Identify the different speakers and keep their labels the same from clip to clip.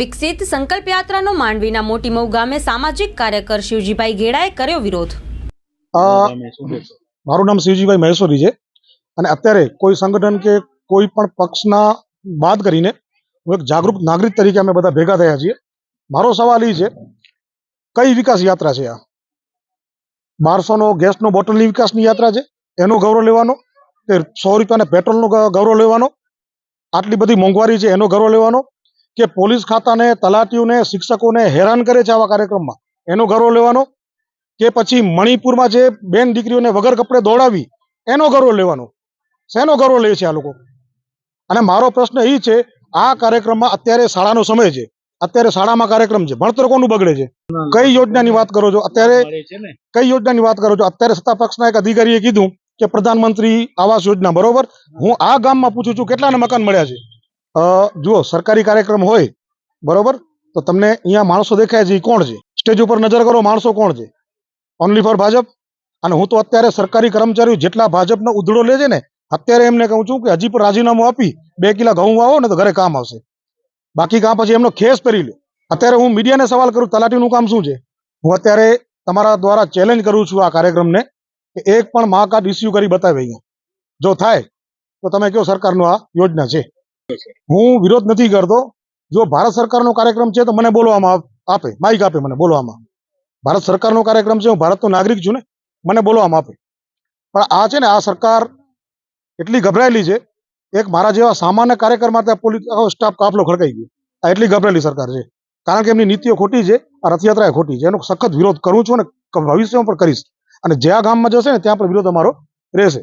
Speaker 1: વિકસિત સંકલ્પ યાત્રાનો માંડવીના મોટી મઉ ગામે સામાજિક કાર્યકર શિવજીભાઈ ઘેડાએ કર્યો વિરોધ.
Speaker 2: મારું નામ શિવજીભાઈ મહેશ્વરી છે. અને અત્યારે કોઈ સંગઠન કે કોઈ પણ પક્ષના બાદ કરીને હું એક જાગૃત નાગરિક તરીકે અમે બધા ભેગા થયા છીએ. મારો સવાલ એ છે કઈ વિકાસ યાત્રા છે આ? બારસોનો ગેસનો બોટલની વિકાસની યાત્રા છે? એનો ગૌરવ લેવાનો? કે સો રૂપિયાના પેટ્રોલનો ગૌરવ લેવાનો? આટલી બધી મોંઘવારી છે એનો ગૌરવ લેવાનો? કે પોલીસ ખાતાને તલાટીઓને શિક્ષકોને હેરાન કરે છે આવા કાર્યક્રમમાં? એનો ગર્વ લેવાનો? કે પછી મણિપુરમાં જે બેન દીકરીઓને વગર કપડે દોડાવી એનો ગર્વ લેવાનો? શેનો ગર્વ લે છે આ લોકો? અને મારો પ્રશ્ન એ છે આ કાર્યક્રમમાં અત્યારે શાળાનો સમય છે. અત્યારે શાળામાં કાર્યક્રમ છે. ભણતર કોનું બગડે છે? કઈ યોજનાની વાત કરો છો? અત્યારે કઈ યોજનાની વાત કરો છો? અત્યારે સત્તા પક્ષના એક અધિકારીએ કીધું કે પ્રધાનમંત્રી આવાસ યોજના બરોબર? હું આ ગામમાં પૂછું છું કેટલાને મકાન મળ્યા છે? જુઓ, સરકારી કાર્યક્રમ હોય, બરોબર? તો તમને અહીંયા માણસો દેખાય છે એ કોણ છે? સ્ટેજ ઉપર નજર કરો, માણસો કોણ છે? Only for Bhajap? અને હું તો અત્યારે સરકારી કર્મચારીઓ જેટલા ભાજપનો ઉધડો લે છે ને, અત્યારે એમને કહું છું કે હજી પણ રાજીનામું આપી, બે કિલા ઘઉં વાવો ને તો ઘરે કામ આવશે. બાકી કામ પછી એમનો ખેસ પહેરી લે. અત્યારે હું મીડિયાને સવાલ કરું, તલાટીનું કામ શું છે? હું અત્યારે તમારા દ્વારા ચેલેન્જ કરું છું આ કાર્યક્રમને, કે એક પણ મા કાર્ડ ઇસ્યુ કરી બતાવે અહીંયા. જો થાય, તો તમે કહો સરકારનો આ યોજના છે. હું વિરોધ નથી કરતો. જો ભારત સરકારનો કાર્યક્રમ છે તો મને બોલવામાં આપે માઇક આપે મને બોલવામાં. ભારત સરકારનો કાર્યક્રમ છે, હું ભારતનો નાગરિક છું ને, મને બોલવામાં આપે. પણ આ છે ને, આ સરકાર એટલી ગભરાયેલી છે, એક મારા જેવા સામાન્ય કાર્યકર માટે પોલીસ સ્ટાફ કાફલો ખડકાઈ ગયો. આ એટલી ગભરાયેલી સરકાર છે. કારણ કે એમની નીતિઓ ખોટી છે, આ રથયાત્રા ખોટી છે. એનો સખત વિરોધ કરું છું અને ભવિષ્યમાં પણ કરીશ. અને જ્યાં ગામમાં જશે ને, ત્યાં પણ વિરોધ અમારો રહેશે.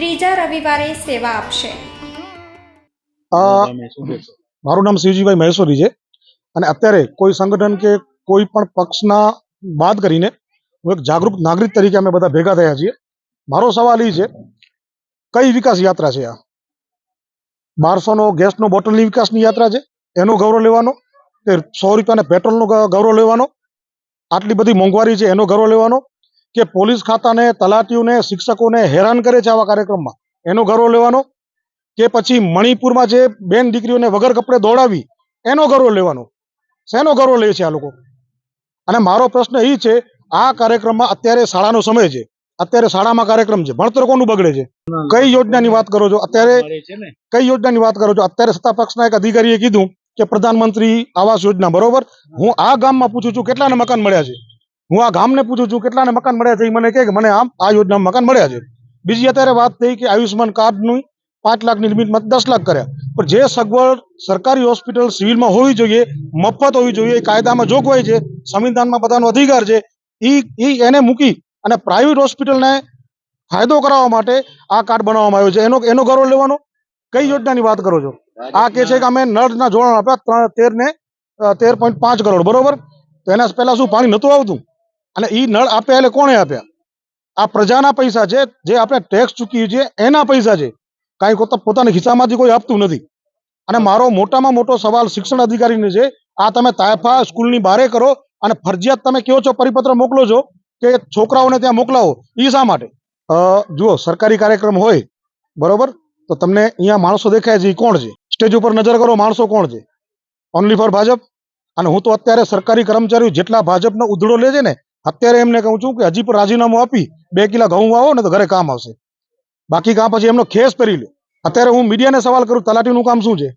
Speaker 3: ત્રીજા રવિવારે સેવા આપશે.
Speaker 2: મારું નામ શિવજીભાઈ મહેશ્વરી છે. અને અત્યારે કોઈ સંગઠન કે કોઈ પણ પક્ષના બાદ કરીને હું એક જાગૃત નાગરિક તરીકે અમે બધા ભેગા થયા છીએ. મારો સવાલ એ છે કઈ વિકાસ યાત્રા છે આ? બારસોનો ગેસનો બોટલની વિકાસની યાત્રા છે? એનો ગૌરવ લેવાનો? કે સો રૂપિયાના પેટ્રોલનો નો ગૌરવ લેવાનો? આટલી બધી મોંઘવારી છે એનો ગૌરવ લેવાનો? કે પોલીસ ખાતાને તલાટીઓને શિક્ષકોને હેરાન કરે છે આવા કાર્યક્રમમાં? એનો ગૌરવ લેવાનો? કે પછી મણિપુરમાં જે બેન દીકરીઓને વગર કપડે દોડાવી એનો ગૌરવ લેવાનો? શેનો ગૌરવ લે છે આ લોકો? અને મારો પ્રશ્ન એ છે આ કાર્યક્રમમાં અત્યારે શાળાનો સમય છે. અત્યારે શાળામાં કાર્યક્રમ છે. ભણતર કોનું બગડે છે? કઈ યોજનાની વાત કરો છો? અત્યારે કઈ યોજનાની વાત કરો છો? અત્યારે સત્તા પક્ષના એક અધિકારીએ કીધું કે પ્રધાનમંત્રી આવાસ યોજના બરોબર? હું આ ગામમાં પૂછું છું કેટલાને મકાન મળ્યા છે? હું આ ગામને પૂછું છું, કેટલાને મકાન મળ્યા છે? એ મને કહે કે મને આમ, આ યોજનામાં મકાન મળ્યા છે. બીજી અત્યારે વાત થઈ કે આયુષ્યમાન કાર્ડની પાંચ લાખની લિમિટમાં દસ લાખ કર્યા. પણ જે સગવડ સરકારી હોસ્પિટલ સિવિલમાં હોવી જોઈએ, મફત હોવી જોઈએ, એ કાયદામાં જોગવાઈ છે, સંવિધાનમાં બધાનો અધિકાર છે એ એને મૂકી અને પ્રાઇવેટ હોસ્પિટલને ફાયદો કરાવવા માટે આ કાર્ડ બનાવવામાં આવ્યો છે. એનો એનો ગૌરવ લેવાનો? કઈ યોજનાની વાત કરો છો? આ કે છે કે અમે નળના જોડાણ આપ્યા તેર ને તેર પોઈન્ટ પાંચ કરોડ, બરોબર? તો એના પહેલા શું પાણી નહોતું આવતું? અને એ નળ આપ્યા એટલે કોણે આપ્યા? આ પ્રજાના પૈસા છે, જે આપણે ટેક્સ ચૂકીએ છીએ, એના પૈસા છે. કાંઈ પોતા- પોતાના ખિસ્સામાંથી કોઈ આપતું નથી. અને મારો મોટામાં મોટો સવાલ શિક્ષણ અધિકારીને છે, આ તમે તાયફા સ્કૂલની બારે કરો અને ફરજિયાત તમે કહો છો, પરિપત્ર મોકલો છો કે છોકરાઓને ત્યાં મોકલાવો એ શા માટે? જુઓ, સરકારી કાર્યક્રમ હોય, બરોબર? તો તમને અહીંયા માણસો દેખાય છે એ કોણ છે? સ્ટેજ ઉપર નજર કરો, માણસો કોણ છે? Only for Bhajap? અને હું તો અત્યારે સરકારી કર્મચારીઓ જેટલા ભાજપનો ઉધડો લે છે ને અત્યારે એમને કહું છું કે હજી પણ રાજીનામું આપી બે કિલા ઘઉં આવો ને તો ઘરે કામ આવશે. બાકી કામ પછી એમનો ખેસ કરી લે. અત્યારે હું મીડિયાને સવાલ કરું, તલાટીનું કામ શું છે?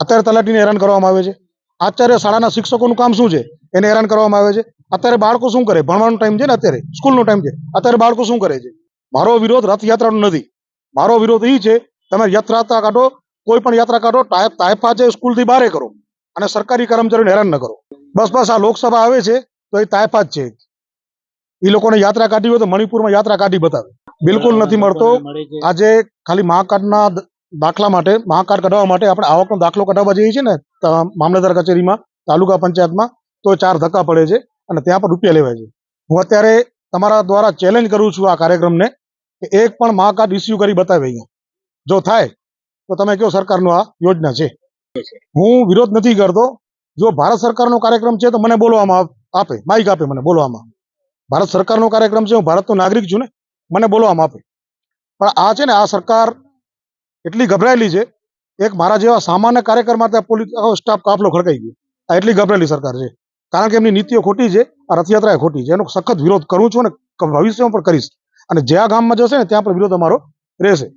Speaker 2: અત્યારે તલાટીને હેરાન કરવામાં આવે છે. આચાર્ય શાળાના શિક્ષકોનું કામ શું છે? એને હેરાન કરવામાં આવે છે. અત્યારે બાળકો શું કરે? ભણવાનો ટાઈમ છે ને અત્યારે? સ્કૂલનો ટાઈમ છે. અત્યારે બાળકો શું કરે છે? મારો વિરોધ રથયાત્રાનો નથી. મારો વિરોધ એ છે, તમે યાત્રા કાઢો, કોઈ પણ યાત્રા કાઢો તાયફા છે, સ્કૂલથી બારે કરો. અને સરકારી કર્મચારીઓને હેરાન ન કરો. બસ બસ આ લોકસભા આવે છે, તો એ તાયફા જ છે. એ લોકોને યાત્રા કાઢી હોય તો મણિપુરમાં યાત્રા કાઢી બતાવે. બિલકુલ નથી મળતો. આજે ખાલી મહાકાર્ડના દાખલા માટે મહાકાર્ડ કઢાવવા માટે આપણે આવકનો દાખલો કઢાવવા જઈએ છીએ ને મામલતદાર કચેરીમાં તાલુકા પંચાયતમાં તો ચાર ધક્કા પડે છે અને ત્યાં પણ રૂપિયા લેવાય છે. હું અત્યારે તમારા દ્વારા ચેલેન્જ કરું છું આ કાર્યક્રમને કે એક પણ મહાકાર્ડ ઇસ્યુ કરી બતાવે અહીંયા. જો થાય તો તમે કયો સરકારનો આ યોજના છે. હું વિરોધ નથી કરતો. જો ભારત સરકારનો કાર્યક્રમ છે તો મને બોલવામાં આપે માઇક આપે મને બોલવામાં. ભારત સરકારનો કાર્યક્રમ છે, હું ભારતનો નાગરિક છું ને, મને બોલવામાં આપે. પણ આ છે ને, આ સરકાર એટલી ગભરાયેલી છે, એક મારા જેવા સામાન્ય કાર્યકર માટે પોલીસ સ્ટાફ કાફલો ખડકાઈ ગયો. આ એટલી ગભરાયેલી સરકાર છે. કારણ કે એમની નીતિઓ ખોટી છે, આ રથયાત્રા ખોટી છે, એનો સખત વિરોધ કરું છું અને ભવિષ્યમાં પણ કરીશ. અને જ્યાં ગામમાં જશે ને, ત્યાં પણ વિરોધ અમારો રહેશે.